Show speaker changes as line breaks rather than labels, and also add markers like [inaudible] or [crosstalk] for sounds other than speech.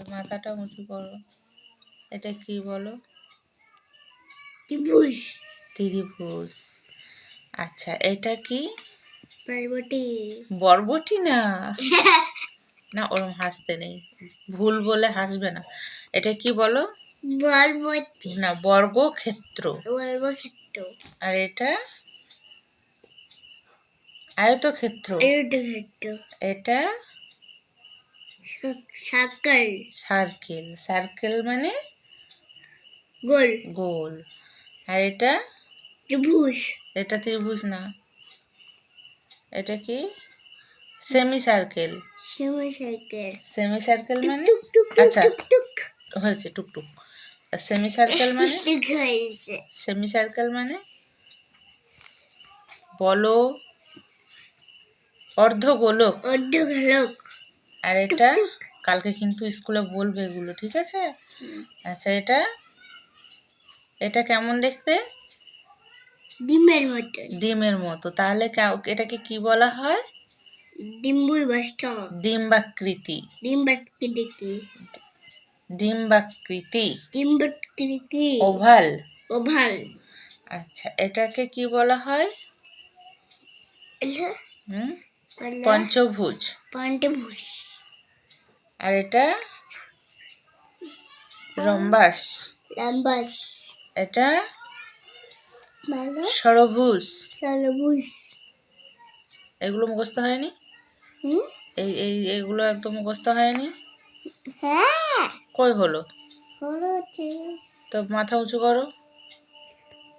ওই মাথাটা উঁচু করো। এটা কি বলো?
ত্রিভুজ।
ত্রিভুজ। আচ্ছা এটা কি?
পার্বতী
বরবটি না? [laughs] না ওরম হাসতে নেই। ভুল বলে হাসবে না। এটা কি বলো?
বরবতী
না বর্গক্ষেত্র।
বর্গক্ষেত্র।
আর এটা? আয়তক্ষেত্র।
আয়তক্ষেত্র।
এটা?
সার্কেল।
সার্কেল। সার্কেল মানে?
গোল।
গোল। আর এটা?
ত্রিভুজ।
এটা ত্রিভুজ না। এটা কি? Semi circle
semi cycle
semi circle মানে আচ্ছা। হয়েছে টুকটুক সেমি সার্কেল মানে? [laughs] সেমি সার্কেল মানে? বলো। অর্ধ গোলক
অর্ধ ঘলক
আর এটা কালকে কিন্তু স্কুলে বলবে এগুলো ঠিক আছে? আচ্ছা এটা এটা কেমন দেখতে?
ডিমের মতন
ডিমের মতো। তাহলে এটাকে কি বলা হয়?
ডিম্বুই বাস্ত
ডিম্বাকৃতি।
ডিম
ডিম্বাকৃতি।
ডিম
ওভাল।
ওভাল।
আচ্ছা এটাকে কি বলা হয়? পঞ্চভুজ।
পঞ্চভুজ।
আর এটা রম্বাস।
লাম্বাস
এটা
ভালো।
ষড়ভুজ
সরবুজ।
এগুলো মুখস্থ হয়নি? এই এই এগুলো একদম মুখস্থ হয়নি?
হ্যাঁ।
কই হলো?
হলো
তো মাথা উঁচু করো।